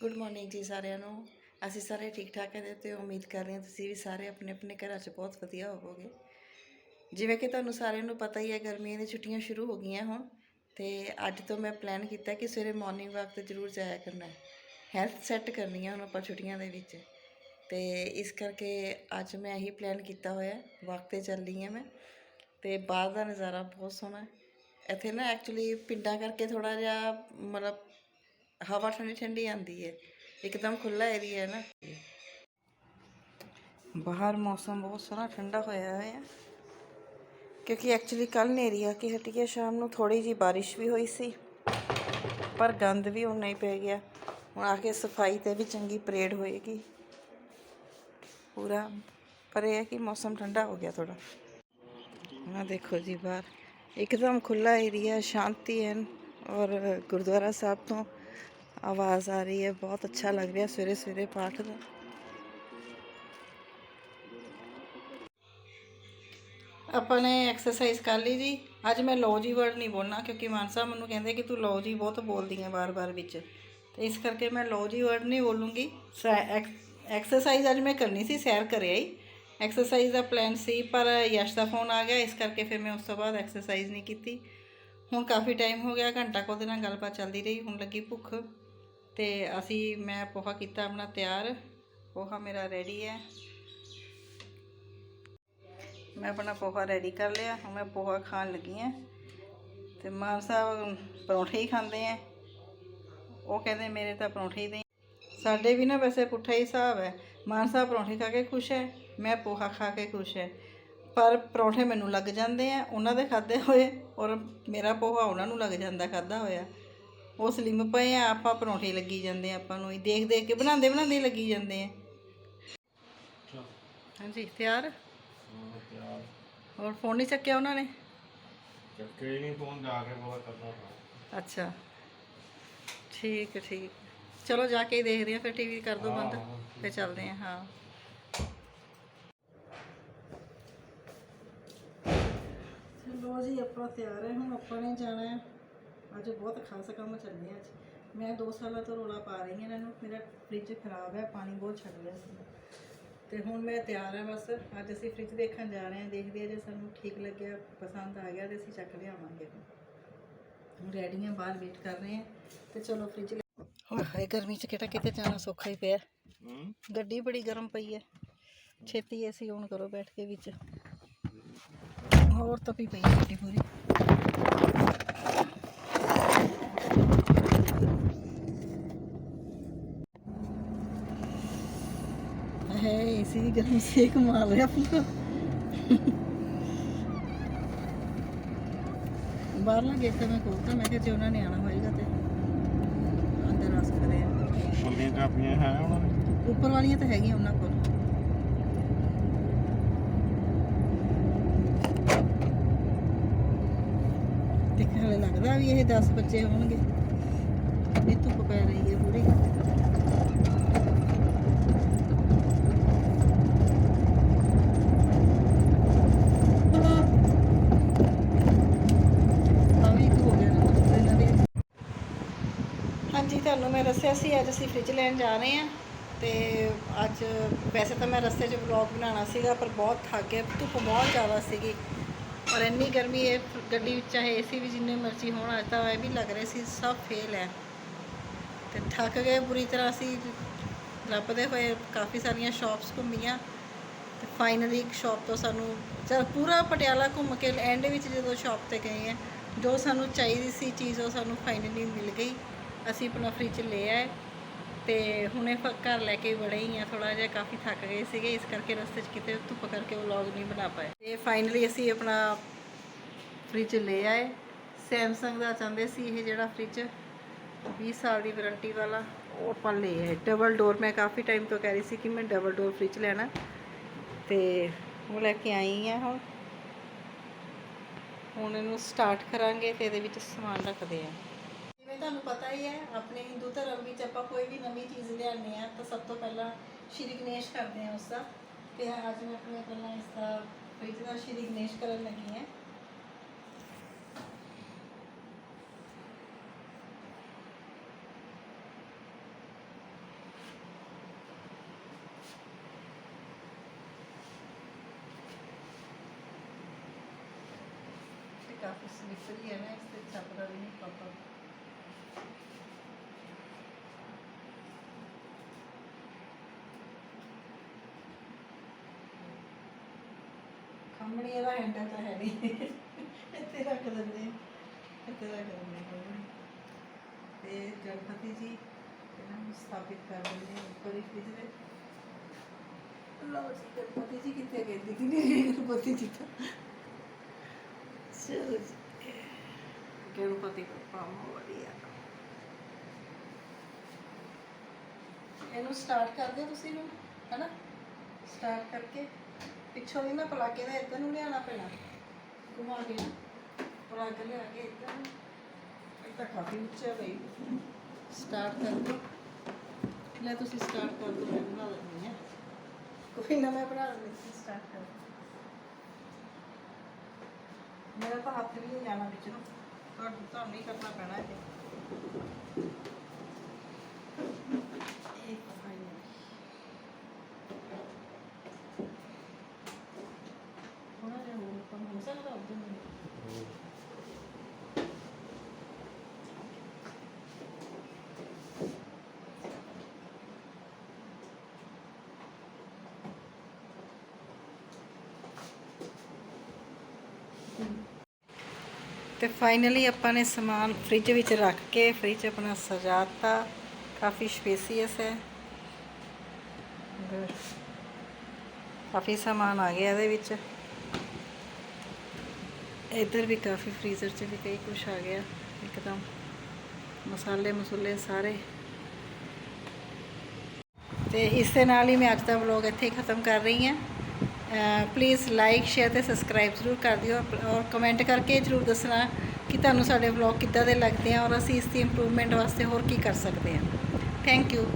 Good morning ਜੀ ਸਾਰਿਆਂ ਨੂੰ। ਅਸੀਂ ਸਾਰੇ ਠੀਕ ਠਾਕ ਹੈ ਤੇ ਉਮੀਦ ਕਰ ਰਹੇ ਹਾਂ ਤੁਸੀਂ ਵੀ ਸਾਰੇ ਆਪਣੇ ਆਪਣੇ ਘਰਾਂ 'ਚ ਬਹੁਤ ਵਧੀਆ ਹੋਵੋਗੇ। ਜਿਵੇਂ ਕਿ ਤੁਹਾਨੂੰ ਸਾਰਿਆਂ ਨੂੰ ਪਤਾ ਹੀ ਹੈ ਗਰਮੀਆਂ ਦੀਆਂ ਛੁੱਟੀਆਂ ਸ਼ੁਰੂ ਹੋ ਗਈਆਂ ਹੁਣ ਤੇ ਅੱਜ ਤੋਂ ਮੈਂ ਪਲਾਨ ਕੀਤਾ ਕਿ ਸਵੇਰੇ ਮਾਰਨਿੰਗ ਵਾਕ ਤੇ ਜ਼ਰੂਰ ਜਾਇਆ ਕਰਨਾ ਹੈ। ਹੈਲਥ ਸੈੱਟ ਕਰਨੀ ਹੈ ਹੁਣ ਆਪਾਂ ਛੁੱਟੀਆਂ ਦੇ ਵਿੱਚ ਤੇ ਇਸ ਕਰਕੇ ਅੱਜ ਮੈਂ ਇਹੀ ਪਲਾਨ ਕੀਤਾ ਹੋਇਆ ਵਾਕ ਤੇ ਚੱਲ ਹਾਂ ਮੈਂ ਤੇ ਬਾਹਰ ਦਾ ਨਜ਼ਾਰਾ ਬਹੁਤ ਸੋਹਣਾ ਹੈ। ਇੱਥੇ ਨਾ ਐਕਚੁਅਲੀ ਪਿੰਡਾਂ ਕਰਕੇ ਥੋੜਾ ਜਿਹਾ ਮਤਲਬ ਹਵਾ ਠੰਡੀ ਠੰਡੀ ਆਉਂਦੀ ਹੈ, ਇੱਕਦਮ ਖੁੱਲਾ ਏਰੀਆ ਹੈ ਨਾ। ਬਾਹਰ ਮੌਸਮ ਬਹੁਤ ਸੋਹਣਾ ਠੰਡਾ ਹੋਇਆ ਹੈ। ਕਿਉਂਕਿ ਐਕਚੁਅਲੀ ਕੱਲ ਨੇਰੀ ਆ ਕੇ ਹਟੀ ਹੈ, ਸ਼ਾਮ ਨੂੰ ਥੋੜੀ ਜੀ ਬਾਰਿਸ਼ ਵੀ ਹੋਈ ਸੀ, ਪਰ ਗੰਦ ਵੀ ਹੁਣ ਨਹੀਂ ਪੈ ਗਿਆ। ਹੁਣ ਆ ਕੇ ਸਫ਼ਾਈ ਤੇ ਵੀ ਚੰਗੀ ਪਰੇਡ ਹੋਏਗੀ। ਪੂਰਾ, ਪਰ ਇਹ ਹੈ ਕਿ ਮੌਸਮ ਠੰਡਾ ਹੋ ਗਿਆ ਥੋੜਾ ਆ ਦੇਖੋ ਜੀ ਬਾਹਰ, ਇੱਕਦਮ ਖੁੱਲਾ ਏਰੀਆ ਸ਼ਾਂਤੀ ਹੈ ਔਰ ਗੁਰਦੁਆਰਾ ਸਾਹਿਬ ਤੋਂ ਆਵਾਜ਼ ਆ ਰਹੀ ਹੈ ਬਹੁਤ ਅੱਛਾ ਲੱਗ ਰਿਹਾ ਸਵੇਰੇ ਸਵੇਰੇ ਪਾਠ ਦਾ ਆਪਾਂ ਨੇ ਐਕਸਰਸਾਈਜ਼ ਕਰ ਲਈ ਜੀ। ਅੱਜ ਮੈਂ ਲੋ ਜੀ ਵਰਡ ਨਹੀਂ ਬੋਲਣਾ, ਕਿਉਂਕਿ ਮਾਨ ਸਾਹਿਬ ਮੈਨੂੰ ਕਹਿੰਦੇ ਕਿ ਤੂੰ ਲੋ ਜੀ ਬਹੁਤ ਬੋਲਦੀ ਹੈ ਵਾਰ ਵਾਰ ਵਿੱਚ। ਤੇ ਇਸ ਕਰਕੇ ਮੈਂ ਲੋ ਜੀ ਵਰਡ ਨਹੀਂ ਬੋਲੂੰਗੀ। ਐਕਸਰਸਾਈਜ਼ ਅੱਜ ਮੈਂ ਕਰਨੀ ਸੀ, ਸੈਰ ਕਰਿਆ ਹੀ। ਐਕਸਰਸਾਈਜ਼ ਦਾ ਪਲਾਨ ਸੀ, ਪਰ ਯਸ਼ ਦਾ ਫੋਨ ਆ ਗਿਆ, ਇਸ ਕਰਕੇ ਫਿਰ ਮੈਂ ਉਸ ਤੋਂ ਬਾਅਦ ਐਕਸਰਸਾਈਜ਼ ਨਹੀਂ ਕੀਤੀ। ਹੁਣ ਕਾਫੀ ਟਾਈਮ ਹੋ ਗਿਆ, ਘੰਟਾ ਕੁ ਉਹਦੇ ਨਾਲ ਗੱਲਬਾਤ ਚੱਲਦੀ ਰਹੀ, ਹੁਣ ਲੱਗੀ ਭੁੱਖ। ਤੇ ਅਸੀਂ, ਮੈਂ ਪੋਹਾ ਕੀਤਾ ਆਪਣਾ ਤਿਆਰ। ਪੋਹਾ ਮੇਰਾ ਰੈਡੀ ਹੈ। ਮੈਂ ਆਪਣਾ ਪੋਹਾ ਰੈਡੀ ਕਰ ਲਿਆ। ਹੁਣ ਮੈਂ ਪੋਹਾ ਖਾਣ ਲੱਗੀ ਹਾਂ। ਤੇ ਮਾਨ ਸਾਹਿਬ ਪਰੌਂਠੇ ਹੀ ਖਾਂਦੇ ਆ ਉਹ ਕਹਿੰਦੇ, ਮੇਰੇ ਤਾਂ ਪਰੌਂਠੇ ਹੀ ਦੇ ਸਾਡੇ ਵੀ ਨਾ ਵੈਸੇ ਪੁੱਠਾ ਹੀ ਹਿਸਾਬ ਹੈ। ਮਾਨ ਸਾਹਿਬ ਪਰੌਂਠੇ ਖਾ ਕੇ ਖੁਸ਼ ਹੈ। ਮੈਂ ਪੋਹਾ ਖਾ ਕੇ ਖੁਸ਼ ਹੈ। ਪਰ ਪਰੌਂਠੇ ਮੈਨੂੰ ਲੱਗ ਜਾਂਦੇ ਆ ਉਹਨਾਂ ਦੇ ਖਾਦੇ ਹੋਏ ਔਰ ਮੇਰਾ ਪੋਹਾ ਉਹਨਾਂ ਨੂੰ ਲੱਗ ਜਾਂਦਾ ਖਾਦਾ ਹੋਇਆ। ਉਹ ਸਲਿਮ ਪਏ ਆ ਆਪਾਂ ਪਰੌਂਠੇ ਲੱਗੀ ਜਾਂਦੇ ਆ ਆਪਾਂ ਨੂੰ ਹੀ ਦੇਖ ਦੇਖ ਕੇ ਬਣਾਉਂਦੇ ਬਣਾਉਂਦੇ ਲੱਗੀ ਜਾਂਦੇ ਆ। ਹਾਂਜੀ ਤਿਆਰ? ਹੋਰ ਫੋਨ ਨਹੀਂ ਚੱਕਿਆ ਉਹਨਾਂ ਨੇ? ਚੱਕੇ ਹੀ ਨਹੀਂ ਫੋਨ ਜਾ ਕੇ ਕਰਨਾ ਹਾਂ ਅੱਛਾ। ਠੀਕ ਠੀਕ। ਚਲੋ ਜਾ ਕੇ ਦੇਖਦੇ ਆ ਫਿਰ ਟੀਵੀ ਕਰ ਦੋ ਬੰਦ ਫਿਰ ਚੱਲਦੇ ਆ ਹਾਂ। ਚਲੋ ਜੀ ਆਪਾਂ ਤਿਆਰ ਹੈ ਹੁਣ ਆਪਾਂ ਨੇ ਜਾਣਾ ਹੈ। ਅੱਜ ਬਹੁਤ ਖਾਸ ਕੰਮ ਚੱਲੇ ਅੱਜ। ਮੈਂ 2 ਸਾਲਾਂ ਤੋਂ ਰੋਲਾ ਪਾ ਰਹੀ ਹਾਂ ਇਹਨਾਂ ਨੂੰ ਮੇਰਾ ਫ੍ਰਿਜ ਖਰਾਬ ਹੈ ਪਾਣੀ ਬਹੁਤ ਛੱਡ ਰਿਹਾ ਸੀ। ਤੇ ਹੁਣ ਮੈਂ ਤਿਆਰ ਹਾਂ ਬਸ ਅੱਜ ਅਸੀਂ ਫ੍ਰਿਜ ਦੇਖਣ ਜਾ ਰਹੇ ਹਾਂ ਦੇਖਦੇ ਹਾਂ ਜੇ ਸਾਨੂੰ ਠੀਕ ਲੱਗਿਆ ਪਸੰਦ ਆ ਗਿਆ ਤੇ ਅਸੀਂ ਚੱਕ ਲਿਆਵਾਂਗੇ। ਹੁਣ ਰੈਡੀ ਹਾਂ ਬਾਹਰ ਵੇਟ ਕਰ ਰਹੇ ਹਾਂ। ਤੇ ਚਲੋ ਫ੍ਰਿਜ ਹੁਣ ਹਾਏ ਗਰਮੀ ਚ ਕਿਹੜਾ ਕਿਤੇ ਜਾਣਾ ਸੌਖਾ ਹੀ ਪਿਆ। ਗੱਡੀ ਬੜੀ ਗਰਮ ਪਈ ਹੈ। ਛੇਤੀ ਏਸੀ ਔਨ ਕਰੋ ਬੈਠ ਕੇ ਵਿੱਚ। ਹੋਰ ਤਪੀ ਪਈ ਗੱਡੀ ਪੂਰੀ ਹੈ ਏਸੀ ਵੀ ਗਰਮ ਸੇਕ ਮਾਰ ਰਿਹਾ ਪੂਰਾ। ਬਾਹਰਲਾ ਗੇਟ ਤਾਂ ਮੈਂ ਖੋਲਤਾ ਮੈਂ ਕਿਹਾ ਜੇ ਉਹਨਾਂ ਨੇ ਆਣਾ ਹੋਏਗਾ ਤੇ ਅੰਦਰ ਆ ਸਕਦੇ ਆ। ਫੁੱਲੀਆਂ ਕਾਪੀਆਂ ਹੈ ਉਹਨਾਂ ਦੇ? ਉੱਪਰ ਵਾਲੀਆਂ ਤਾਂ ਹੈਗੀਆਂ ਉਹਨਾਂ ਕੋਲ। ਹਲੇ ਲੱਗਦਾ ਵੀ ਇਹ 10 ਬੱਚੇ ਹੋਣਗੇ। ਇਹ ਧੁੱਪ ਪੈ ਰਹੀ ਹੈ ਪੂਰੀ ਆ ਵੀ ਇੱਕ ਹੋ ਗਿਆ ਨਾ ਇਹਨਾਂ ਦੇ ਹਾਂਜੀ ਤੁਹਾਨੂੰ ਮੈਂ ਦੱਸਿਆ ਸੀ, ਅੱਜ ਅਸੀਂ ਫ੍ਰਿਜ ਲੈਣ ਜਾ ਰਹੇ ਹਾਂ ਤੇ ਅੱਜ ਵੈਸੇ ਤਾਂ ਮੈਂ ਰਸਤੇ 'ਚ ਵਲੌਗ ਬਣਾਉਣਾ ਸੀਗਾ, ਪਰ ਬਹੁਤ ਥੱਕ ਗਿਆ ਧੁੱਪ ਬਹੁਤ ਜ਼ਿਆਦਾ ਸੀਗੀ। ਔਰ ਇੰਨੀ ਗਰਮੀ ਹੈ, ਗੱਡੀ ਵਿੱਚ ਚਾਹੇ ਏਸੀ ਵੀ ਜਿੰਨੇ ਮਰਜ਼ੀ ਹੋਣ, ਅੱਜ ਤਾਂ ਇਹ ਵੀ ਲੱਗ ਰਿਹਾ ਸੀ, ਸਭ ਫੇਲ ਹੈ। ਤੇ ਥੱਕ ਗਏ, ਬੁਰੀ ਤਰ੍ਹਾਂ ਅਸੀਂ ਲੱਭਦੇ ਹੋਏ ਕਾਫੀ ਸਾਰੀਆਂ ਸ਼ਾਪਸ ਘੁੰਮੀਆਂ। ਤੇ ਫਾਈਨਲੀ ਇੱਕ ਸ਼ਾਪ ਤੋਂ ਸਾਨੂੰ ਜਦ ਪੂਰਾ ਪਟਿਆਲਾ ਘੁੰਮ ਕੇ ਐਂਡ ਵਿੱਚ ਜਦੋਂ ਸ਼ਾਪ ਤੇ ਗਏ ਆ ਜੋ ਸਾਨੂੰ ਚਾਹੀਦੀ ਸੀ ਚੀਜ਼ ਉਹ ਸਾਨੂੰ ਫਾਈਨਲੀ ਮਿਲ ਗਈ। ਅਸੀਂ ਆਪਣਾ ਫ੍ਰਿਜ ਲੈ ਆਏ ਤੇ ਹੁਣੇ ਫ- ਘਰ ਲੈ ਕੇ ਬੜੇ ਹੀ ਆ ਥੋੜਾ ਜਿਹਾ ਕਾਫੀ ਥੱਕ ਗਏ ਸੀਗੇ, ਇਸ ਕਰਕੇ ਰਸਤੇ 'ਚ ਕਿਤੇ ਧੁੱਪ ਕਰਕੇ ਵਲੌਗ ਨਹੀਂ ਬਣਾ ਪਾਏ। ਤੇ ਫਾਈਨਲੀ ਅਸੀਂ ਆਪਣਾ ਫ੍ਰਿਜ ਲੈ ਆਏ। ਸੈਮਸੰਗ ਦਾ ਚਾਹੁੰਦੇ ਸੀ ਇਹ ਜਿਹੜਾ ਫ੍ਰਿਜ 20 ਸਾਲ ਦੀ ਵਾਰੰਟੀ ਵਾਲਾ, ਉਹ ਆਪਾਂ ਲੈ ਆਏ। ਡਬਲ ਡੋਰ ਮੈਂ ਕਾਫੀ ਟਾਈਮ ਤੋਂ ਕਹਿ ਰਹੀ ਸੀ ਕਿ ਮੈਂ ਡਬਲ ਡੋਰ ਫ੍ਰਿਜ ਲੈਣਾ। ਤੇ ਉਹ ਲੈ ਕੇ ਆਈ ਆ ਹੁਣ। ਹੁਣ ਇਹਨੂੰ ਸਟਾਰਟ ਕਰਾਂਗੇ ਤੇ ਇਹਦੇ ਵਿੱਚ ਸਮਾਨ ਰੱਖਦੇ ਆ। तुम पता ही है अपने हिंदू धर्म में आप कोई भी नवी चीज़ लियाने तो सब तो पहला श्री गणेश करते हैं उसका तो अज मैं अपने पहला इसका फ्रिज का श्री गणेश कर लगी हैं काफ़ी सुनिश्चित है ना इससे भी नहीं पापा ਪਾਪਾ ਇਹਦਾ ਹੈਂਡਲ ਤਾਂ ਹੈ ਨਹੀਂ ਇੱਥੇ ਰੱਖ ਦਿੰਦੇ ਹਾਂ। ਇੱਥੇ ਰੱਖ ਦਿੰਦੇ ਹਾਂ ਖੰਮਣੀ। ਤੇ ਗਣਪਤੀ ਜੀ ਇਹਨਾਂ ਨੂੰ ਸਥਾਪਿਤ ਕਰ ਦਿੰਦੇ ਹਾਂ ਉੱਪਰ ਹੀ ਫ੍ਰਿਜ ਦੇ ਲਓ ਜੀ, ਗਣਪਤੀ ਜੀ ਕਿੱਥੇ ਗਏ? ਦਿਖ ਨਹੀਂ ਰਹੇ ਗਣਪਤੀ ਜੀ ਤਾਂ। ਚਲੋ ਜੀ। ਗਣਪਤੀ ਬੱਪਾ ਮੋਰੀਆ ਇਹਨੂੰ ਸਟਾਰਟ ਕਰ ਦਿਓ ਤੁਸੀਂ ਨੂੰ ਹੈਨਾ? ਸਟਾਰਟ ਕਰਕੇ। ਪਿੱਛੋਂ ਦੀ ਨਾ ਪਲਾਕੇ ਦਾ ਇੱਧਰ ਨੂੰ ਲਿਆਉਣਾ ਪੈਣਾ। ਘੁਮਾ ਕੇ ਨਾ ਪਲਾਕ ਲਿਆ ਕੇ ਇੱਧਰ ਨੂੰ। ਤਾਂ ਕਾਫੀ ਉੱਚਾ ਬਈ। ਸਟਾਰਟ ਕਰ ਦਿਓ ਲੈ ਤੁਸੀਂ ਸਟਾਰਟ ਕਰ ਦਿਓ ਮੈਂ ਬਣਾ ਦਿੰਦੀ ਹਾਂ। ਕੋਈ ਨਾ ਮੈਂ ਬਣਾ ਤੁਸੀਂ ਸਟਾਰਟ ਕਰ ਮੇਰਾ ਤਾਂ ਹੱਥ ਵੀ ਨਹੀਂ ਜਾਣਾ ਵਿੱਚ। ਨੂੰ ਤੁਹਾਨੂੰ ਤੁਹਾਨੂੰ ਹੀ ਕਰਨਾ ਪੈਣਾ ਇਹ ਇੱਕ ਫਾਈਨਲ ਥੋੜਾ ਜਿਹਾ ਹੋਰ ਕੰਮ ਹੋ ਸਕਦਾ ਉਦੋਂ ਨੂੰ ਤੇ ਫਾਈਨਲੀ ਆਪਾਂ ਨੇ ਸਮਾਨ ਫ੍ਰਿਜ ਵਿੱਚ ਰੱਖ ਕੇ ਫ੍ਰਿਜ ਆਪਣਾ ਸਜਾਤਾ ਕਾਫੀ ਸਪੇਸੀਅਸ ਹੈ। ਕਾਫੀ ਸਮਾਨ ਆ ਗਿਆ ਇਹਦੇ ਵਿੱਚ। ਇੱਧਰ ਵੀ ਕਾਫੀ ਫ੍ਰੀਜ਼ਰ 'ਚ ਵੀ ਕਈ ਕੁਝ ਆ ਗਿਆ, ਇੱਕਦਮ ਮਸਾਲੇ ਮਸੂਲੇ ਸਾਰੇ। ਤੇ ਇਸ ਦੇ ਨਾਲ ਹੀ ਮੈਂ ਅੱਜ ਦਾ ਵਲੌਗ ਇੱਥੇ ਹੀ ਖਤਮ ਕਰ ਰਹੀ ਹਾਂ। ਪਲੀਜ਼ ਲਾਈਕ ਸ਼ੇਅਰ ਤੇ ਸਬਸਕ੍ਰਾਈਬ ਜ਼ਰੂਰ ਕਰ ਦਿਓ ਔਰ ਕਮੈਂਟ ਕਰਕੇ ਜ਼ਰੂਰ ਦੱਸਣਾ ਕਿ ਤੁਹਾਨੂੰ ਸਾਡੇ ਵਲੌਗ ਕਿੱਦਾਂ ਦੇ ਲੱਗਦੇ ਆ ਔਰ ਅਸੀਂ ਇਸ ਦੀ ਇੰਪਰੂਵਮੈਂਟ ਵਾਸਤੇ ਹੋਰ ਕੀ ਕਰ ਸਕਦੇ ਹਾਂ ਥੈਂਕ ਯੂ